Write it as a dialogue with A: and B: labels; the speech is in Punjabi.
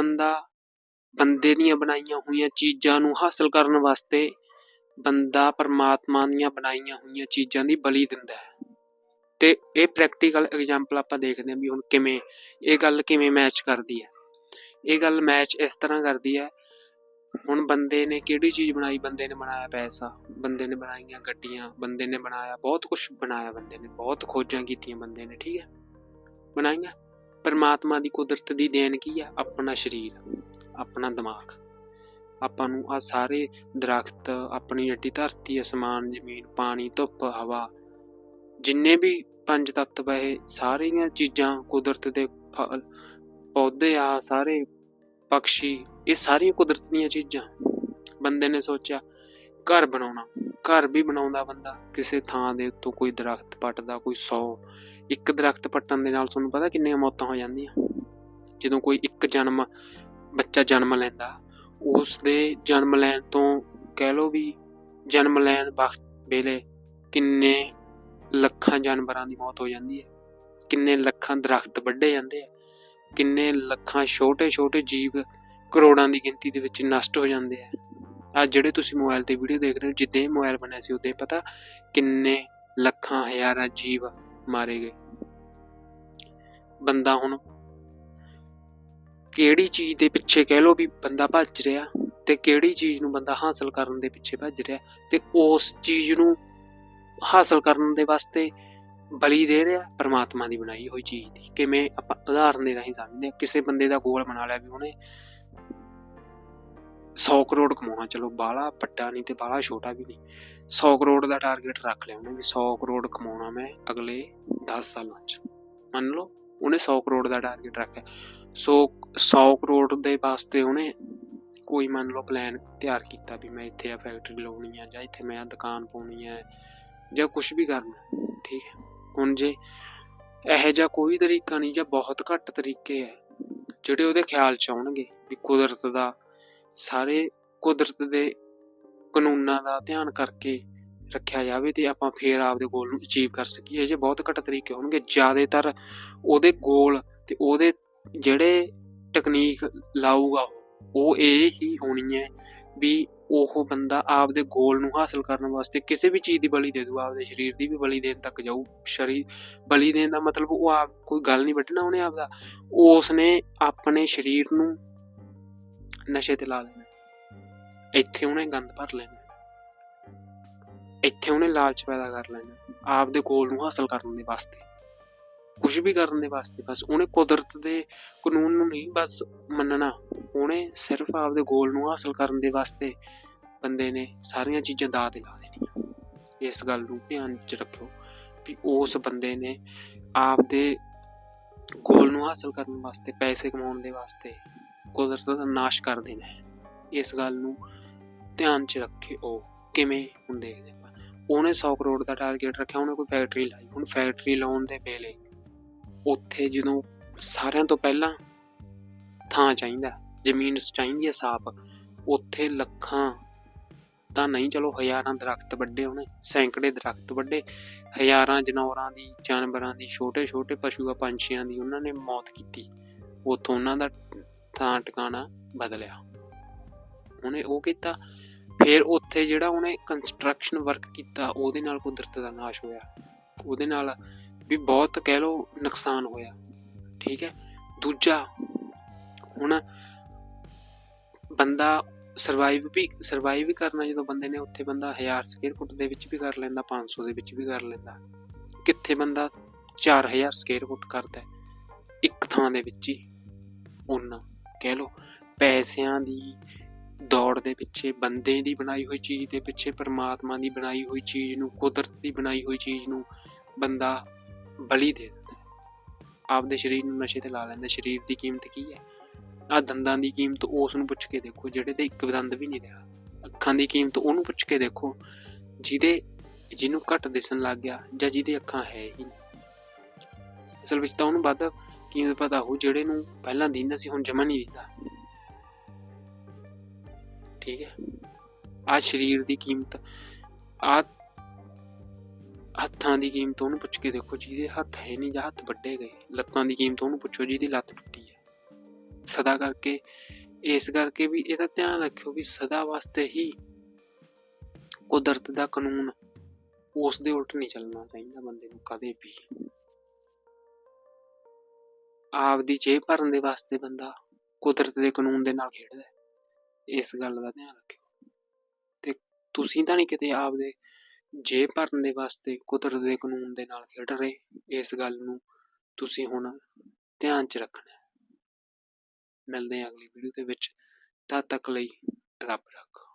A: ਬੰਦਾ ਬੰਦੇ ਦੀਆਂ ਬਣਾਈਆਂ ਹੋਈਆਂ ਚੀਜ਼ਾਂ ਨੂੰ ਹਾਸਲ ਕਰਨ ਵਾਸਤੇ ਬੰਦਾ ਪਰਮਾਤਮਾ ਦੀਆਂ ਬਣਾਈਆਂ ਹੋਈਆਂ ਚੀਜ਼ਾਂ ਦੀ ਬਲੀ ਦਿੰਦਾ ਹੈ। ਤੇ ਇਹ ਪ੍ਰੈਕਟੀਕਲ ਐਗਜ਼ਾਮਪਲ ਆਪਾਂ ਦੇਖਦੇ ਹਾਂ ਵੀ ਹੁਣ ਕਿਵੇਂ ਇਹ ਗੱਲ ਕਿਵੇਂ ਮੈਚ ਕਰਦੀ ਹੈ। ਇਹ ਗੱਲ ਮੈਚ ਇਸ ਤਰ੍ਹਾਂ ਕਰਦੀ ਹੈ, ਹੁਣ ਬੰਦੇ ਨੇ ਕਿਹੜੀ ਚੀਜ਼ ਬਣਾਈ? ਬੰਦੇ ਨੇ ਬਣਾਇਆ ਪੈਸਾ, ਬੰਦੇ ਨੇ ਬਣਾਈਆਂ ਗੱਡੀਆਂ, ਬੰਦੇ ਨੇ ਬਣਾਇਆ ਬਹੁਤ ਕੁਝ ਬਣਾਇਆ ਬੰਦੇ ਨੇ, ਬਹੁਤ ਖੋਜਾਂ ਕੀਤੀਆਂ ਬੰਦੇ ਨੇ, ਠੀਕ ਹੈ। ਬਣਾਈਆਂ। ਪਰਮਾਤਮਾ ਦੀ ਕੁਦਰਤ ਦੀ ਦੇਣ ਕੀ ਹੈ ਆਪਣਾ ਸਰੀਰ, ਆਪਣਾ ਦਿਮਾਗ। ਆਪਾਂ ਨੂੰ ਆ ਸਾਰੇ ਦਰਖਤ, ਆਪਣੀ ਜਿਹੜੀ ਧਰਤੀ, ਅਸਮਾਨ, ਜ਼ਮੀਨ, ਪਾਣੀ, ਧੁੱਪ, ਹਵਾ, ਜਿੰਨੇ ਵੀ ਪੰਜ ਤੱਤ ਇਹ, ਸਾਰੀਆਂ ਚੀਜ਼ਾਂ ਕੁਦਰਤ ਦੇ ਫਲ, ਪੌਦੇ ਆ, ਸਾਰੇ ਪੰਛੀ ਇਹ ਸਾਰੀਆਂ ਕੁਦਰਤ ਦੀਆਂ ਚੀਜ਼ਾਂ। ਬੰਦੇ ਨੇ ਸੋਚਿਆ ਘਰ ਬਣਾਉਣਾ, ਘਰ ਵੀ ਬਣਾਉਂਦਾ ਬੰਦਾ, ਕਿਸੇ ਥਾਂ ਦੇ ਉੱਤੋਂ ਕੋਈ ਦਰਖਤ ਪੱਟਦਾ, ਕੋਈ 100 ਇੱਕ ਦਰਖਤ ਪੱਟਣ ਦੇ ਨਾਲ ਤੁਹਾਨੂੰ ਪਤਾ ਕਿੰਨੀਆਂ ਮੌਤਾਂ ਹੋ ਜਾਂਦੀਆਂ? ਜਦੋਂ ਕੋਈ ਇੱਕ ਜਨਮ, ਬੱਚਾ ਜਨਮ ਲੈਂਦਾ ਉਸ ਦੇ ਜਨਮ ਲੈਣ ਤੋਂ ਕਹਿ ਲਓ ਵੀ ਜਨਮ ਲੈਣ ਵਕਤ ਵੇਲੇ ਕਿੰਨੇ ਲੱਖਾਂ ਜਾਨਵਰਾਂ ਦੀ ਮੌਤ ਹੋ ਜਾਂਦੀ ਹੈ? ਕਿੰਨੇ ਲੱਖਾਂ ਦਰਖਤ ਵੱਢੇ ਜਾਂਦੇ ਆ? ਕਿੰਨੇ ਲੱਖਾਂ ਛੋਟੇ-ਛੋਟੇ ਜੀਵ ਕਰੋੜਾਂ ਦੀ ਗਿਣਤੀ ਦੇ ਵਿੱਚ ਨਸ਼ਟ ਹੋ ਜਾਂਦੇ ਆ? ਆ ਜਿਹੜੇ ਤੁਸੀਂ ਮੋਬਾਈਲ ਤੇ ਵੀਡੀਓ ਦੇਖ ਰਹੇ ਹੋ, ਜਿੱਦਾਂ ਮੋਬਾਈਲ ਬਣਿਆ ਸੀ, ਉਦੋਂ ਪਤਾ ਕਿੰਨੇ ਲੱਖਾਂ ਹਜ਼ਾਰਾਂ ਜੀਵ ਮਾਰੇ ਗਏ। ਬੰਦਾ ਹੁਣ ਕਿਹੜੀ ਚੀਜ਼ ਦੇ ਪਿੱਛੇ ਕਹਿ ਲੋ ਵੀ ਬੰਦਾ ਭੱਜ ਰਿਹਾ ਤੇ ਕਿਹੜੀ ਚੀਜ਼ ਨੂੰ ਬੰਦਾ ਹਾਸਲ ਕਰਨ ਦੇ ਪਿੱਛੇ ਭੱਜ ਰਿਹਾ ਤੇ ਉਸ ਚੀਜ਼ ਨੂੰ ਹਾਸਲ ਕਰਨ ਦੇ ਵਾਸਤੇ ਬਲੀ ਦੇ ਰਿਹਾ, ਪਰਮਾਤਮਾ ਦੀ ਬਣਾਈ ਹੋਈ ਚੀਜ਼ ਦੀ। ਕਿਵੇਂ ਆਪਾਂ ਉਦਾਹਰਨ ਦੇ ਰਾਹੀਂ ਸਮਝਦੇ ਹਾਂ, ਕਿਸੇ ਬੰਦੇ ਦਾ ਗੋਲ ਬਣਾ ਲਿਆ ਵੀ ਉਹਨੇ 100 ਕਰੋੜ ਕਮਾਉਣਾ, ਚਲੋ ਬਾਲਾ ਵੱਡਾ ਨਹੀਂ ਤੇ ਬਾਲਾ ਛੋਟਾ ਵੀ ਨਹੀਂ। 100 ਕਰੋੜ ਦਾ ਟਾਰਗੇਟ ਰੱਖ ਲਿਆ ਉਹਨੇ ਵੀ 100 ਕਰੋੜ ਕਮਾਉਣਾ ਮੈਂ ਅਗਲੇ 10 ਸਾਲਾਂ 'ਚ। ਮੰਨ ਲਓ, ਉਹਨੇ 100 ਕਰੋੜ ਦਾ ਟਾਰਗੇਟ ਰੱਖਿਆ। ਸੋ 100 ਕਰੋੜ ਦੇ ਵਾਸਤੇ ਉਹਨੇ ਕੋਈ ਮੰਨ ਲਓ ਪਲਾਨ ਤਿਆਰ ਕੀਤਾ ਵੀ ਮੈਂ ਇੱਥੇ ਆ ਫੈਕਟਰੀ ਲਾਉਣੀ ਆ ਜਾਂ ਇੱਥੇ ਮੈਂ ਆ ਦੁਕਾਨ ਪਾਉਣੀ ਆ ਜਾਂ ਕੁਝ ਵੀ ਕਰਨਾ, ਠੀਕ ਹੈ। ਹੁਣ ਜੇ ਇਹੋ ਜਿਹਾ ਕੋਈ ਤਰੀਕਾ ਨਹੀਂ ਜਾਂ ਬਹੁਤ ਘੱਟ ਤਰੀਕੇ ਹੈ ਜਿਹੜੇ ਉਹਦੇ ਖਿਆਲ ਚ ਆਉਣਗੇ ਵੀ ਕੁਦਰਤ ਦਾ ਸਾਰੇ ਕੁਦਰਤ ਦੇ ਕਾਨੂੰਨਾਂ ਦਾ ਧਿਆਨ ਕਰਕੇ ਰੱਖਿਆ ਜਾਵੇ ਤੇ ਆਪਾਂ ਫੇਰ ਆਪਦੇ ਗੋਲ ਨੂੰ ਅਚੀਵ ਕਰ ਸਕੀਏ। ਜੇ ਬਹੁਤ ਘੱਟ ਤਰੀਕੇ ਹੋਣਗੇ, ਜ਼ਿਆਦਾਤਰ ਉਹਦੇ ਗੋਲ ਤੇ ਉਹਦੇ ਜਿਹੜੇ ਟੈਕਨੀਕ ਲਾਊਗਾ, ਉਹ ਇਹ ਹੀ ਹੋਣੀ ਹੈ ਵੀ ਉਹ ਬੰਦਾ ਆਪਦੇ ਗੋਲ ਨੂੰ ਹਾਸਲ ਕਰਨ ਵਾਸਤੇ ਕਿਸੇ ਵੀ ਚੀਜ਼ ਦੀ ਬਲੀ ਦੇ ਦੂ, ਆਪਦੇ ਸਰੀਰ ਦੀ ਵੀ ਬਲੀ ਦੇਣ ਤੱਕ ਜਾਊ। ਸਰੀਰ, ਬਲੀ ਦੇਣ ਦਾ ਮਤਲਬ ਉਹ ਆਪ ਕੋਈ ਗੱਲ ਨਹੀਂ ਵੱਢਣਾ ਉਹਨੇ ਆਪਦਾ। ਉਸ ਨੇ ਆਪਣੇ ਸਰੀਰ ਨੂੰ ਨਸ਼ੇ ਤੇ ਲਾ ਲੈਣਾ। ਇੱਥੇ ਉਹਨੇ ਗੰਦ ਭਰ ਲੈਣਾ। ਇੱਥੇ ਉਹਨੇ ਲਾਲਚ ਪੈਦਾ ਕਰ ਲੈਣਾ। ਆਪਦੇ ਗੋਲ ਨੂੰ ਹਾਸਲ ਕਰਨ ਦੇ ਵਾਸਤੇ। ਕੁਝ ਵੀ ਕਰਨ ਦੇ ਵਾਸਤੇ। ਬਸ ਉਹਨੇ ਕੁਦਰਤ ਦੇ ਕਾਨੂੰਨ ਨੂੰ ਨਹੀਂ, ਬਸ ਮੰਨਣਾ। ਉਹਨੇ ਸਿਰਫ ਆਪਦੇ ਗੋਲ ਨੂੰ ਹਾਸਲ ਕਰਨ ਦੇ ਵਾਸਤੇ ਬੰਦੇ ਨੇ ਸਾਰੀਆਂ ਚੀਜ਼ਾਂ ਦਾ ਤੇ ਲਾ ਦੇਣੀਆਂ। ਇਸ ਗੱਲ ਨੂੰ ਧਿਆਨ 'ਚ ਰੱਖਿਓ ਵੀ ਉਸ ਬੰਦੇ ਨੇ ਆਪਦੇ ਗੋਲ ਨੂੰ ਹਾਸਲ ਕਰਨ ਵਾਸਤੇ, ਪੈਸੇ ਕਮਾਉਣ ਦੇ ਵਾਸਤੇ ਕੁਦਰਤ ਦਾ ਨਾਸ਼ ਕਰਦੇ ਨੇ। ਇਸ ਗੱਲ ਨੂੰ ਧਿਆਨ 'ਚ ਰੱਖੇ ਉਹ ਕਿਵੇਂ ਹੁਣ ਦੇਖਦੇ ਆਪਾਂ। ਉਹਨੇ 100 ਕਰੋੜ ਦਾ ਟਾਰਗੇਟ ਰੱਖਿਆ, ਉਹਨੇ ਕੋਈ ਫੈਕਟਰੀ ਲਾਈ। ਹੁਣ ਫੈਕਟਰੀ ਲਾਉਣ ਦੇ ਵੇਲੇ ਉੱਥੇ ਜਦੋਂ ਸਾਰਿਆਂ ਤੋਂ ਪਹਿਲਾਂ ਥਾਂ ਚਾਹੀਦਾ, ਜ਼ਮੀਨ ਚਾਹੀਦੀ ਹੈ ਸਾਫ਼, ਉੱਥੇ ਲੱਖਾਂ ਤਾਂ ਨਹੀਂ, ਚਲੋ ਹਜ਼ਾਰਾਂ ਦਰਖਤ ਵੱਡੇ ਉਹਨੇ ਸੈਂਕੜੇ ਦਰਖਤ ਵੱਡੇ, ਹਜ਼ਾਰਾਂ ਜਨੌਰਾਂ ਦੀ, ਜਾਨਵਰਾਂ ਦੀ ਛੋਟੇ ਛੋਟੇ ਪਸ਼ੂਆਂ ਪੰਛੀਆਂ ਦੀ, ਉਹਨਾਂ ਨੇ ਮੌਤ ਕੀਤੀ। ਉੱਥੋਂ ਉਹਨਾਂ ਦਾ ਥਾਂ ਟਿਕਾਣਾ ਬਦਲਿਆ। ਉਹਨੇ ਉਹ ਕੀਤਾ, ਫਿਰ ਉੱਥੇ ਜਿਹੜਾ ਉਹਨੇ ਕੰਸਟਰਕਸ਼ਨ ਵਰਕ ਕੀਤਾ, ਉਹਦੇ ਨਾਲ ਕੁਦਰਤ ਦਾ ਨਾਸ਼ ਹੋਇਆ। ਉਹਦੇ ਨਾਲ ਵੀ ਬਹੁਤ ਕਹਿ ਲਓ ਨੁਕਸਾਨ ਹੋਇਆ, ਠੀਕ ਹੈ। ਦੂਜਾ, ਹੁਣ ਬੰਦਾ ਸਰਵਾਈਵ ਵੀ ਸਰਵਾਈਵ ਵੀ ਕਰਨਾ, ਜਦੋਂ ਬੰਦੇ ਨੇ ਉੱਥੇ ਬੰਦਾ 1000 ਸਕੁਅਰ ਫੁੱਟ ਦੇ ਵਿੱਚ ਵੀ ਕਰ ਲੈਂਦਾ 500 ਦੇ ਵਿੱਚ ਵੀ ਕਰ ਲੈਂਦਾ, ਕਿੱਥੇ ਬੰਦਾ 4000 ਸਕੁਅਰ ਫੁੱਟ ਕਰਦਾ ਇੱਕ ਥਾਂ ਦੇ ਵਿੱਚ ਹੀ ਉਹਨਾਂ ਕਹਿ ਲਓ, ਪੈਸਿਆਂ ਦੀ ਦੌੜ ਦੇ ਪਿੱਛੇ, ਬੰਦੇ ਦੀ ਬਣਾਈ ਹੋਈ ਚੀਜ਼ ਦੇ ਪਿੱਛੇ, ਪਰਮਾਤਮਾ ਦੀ ਬਣਾਈ ਹੋਈ ਚੀਜ਼ ਨੂੰ, ਕੁਦਰਤ ਦੀ ਬਣਾਈ ਹੋਈ ਚੀਜ਼ ਨੂੰ ਬੰਦਾ ਬਲੀ ਦੇ ਦਿੰਦਾ ਆਪਦੇ ਸਰੀਰ ਨੂੰ ਨਸ਼ੇ ਤੇ ਲਾ ਲੈਂਦਾ ਸਰੀਰ ਦੀ ਕੀਮਤ ਕੀ ਹੈ? ਆ ਦੰਦਾਂ ਦੀ ਕੀਮਤ ਉਸ ਨੂੰ ਪੁੱਛ ਕੇ ਦੇਖੋ, ਜਿਹੜੇ ਤੇ ਇੱਕ ਦੰਦ ਵੀ ਨਹੀਂ ਰਿਹਾ। ਅੱਖਾਂ ਦੀ ਕੀਮਤ ਉਹਨੂੰ ਪੁੱਛ ਕੇ ਦੇਖੋ, ਜਿਹਦੇ, ਜਿਹਨੂੰ ਘੱਟ ਦਿਸਣ ਲੱਗ ਗਿਆ ਜਾਂ ਜਿਹਦੀ ਅੱਖਾਂ ਹੈ ਹੀ ਨਹੀਂ। ਅਸਲ ਵਿੱਚ ਤਾਂ ਉਹਨੂੰ ਵੱਧ ਕੀਮਤ ਪਤਾ ਹੋ ਜਿਹੜੇ ਨੂੰ ਪਹਿਲਾਂ ਦਿੰਦਾ ਸੀ ਹੁਣ ਜਮਾ ਨਹੀਂ ਦਿੰਦਾ। ਠੀਕ ਹੈ। ਆ ਸਰੀਰ ਦੀ ਕੀਮਤ ਆ ਹੱਥਾਂ ਦੀ ਕੀਮਤ ਉਹਨੂੰ ਪੁੱਛ ਕੇ ਦੇਖੋ, ਜਿਹਦੇ ਹੱਥ ਹੈ ਨਹੀਂ ਜਾਂ ਹੱਥ ਵੱਡੇ ਗਏ, ਲੱਤਾਂ ਦੀ ਕੀਮਤ ਉਹਨੂੰ ਪੁੱਛੋ, ਜਿਹਦੀ ਲੱਤ ਟੁੱਟੀ ਹੈ। ਸਦਾ ਕਰਕੇ, ਇਸ ਕਰਕੇ ਵੀ ਇਹਦਾ ਧਿਆਨ ਰੱਖਿਓ ਵੀ ਸਦਾ ਵਾਸਤੇ ਹੀ ਕੁਦਰਤ ਦਾ ਕਾਨੂੰਨ ਉਸ ਦੇ ਉਲਟ ਨਹੀਂ ਚੱਲਣਾ ਚਾਹੀਦਾ ਬੰਦੇ ਨੂੰ ਕਦੇ ਵੀ। ਆਪਦੀ ਜੇਬ ਭਰਨ ਦੇ ਵਾਸਤੇ ਬੰਦਾ ਕੁਦਰਤ ਦੇ ਕਾਨੂੰਨ ਦੇ ਨਾਲ ਖੇਡਦਾ ਹੈ। ਇਸ ਗੱਲ ਦਾ ਧਿਆਨ ਰੱਖਿਓ। ਤੇ ਤੁਸੀਂ ਤਾਂ ਨਹੀਂ ਕਿਤੇ ਆਪਦੇ ਜੇਬ ਭਰਨ ਦੇ ਵਾਸਤੇ ਕੁਦਰਤ ਦੇ ਕਾਨੂੰਨ ਦੇ ਨਾਲ ਖੇਡ ਰਹੇ। ਇਸ ਗੱਲ ਨੂੰ ਤੁਸੀਂ ਹੁਣ ਧਿਆਨ 'ਚ ਰੱਖਣਾ ਮਿਲਦੇ ਹਾਂ ਅਗਲੀ ਵੀਡੀਓ ਦੇ ਵਿੱਚ। ਤਦ ਤੱਕ ਲਈ ਰੱਬ ਰੱਖਾ।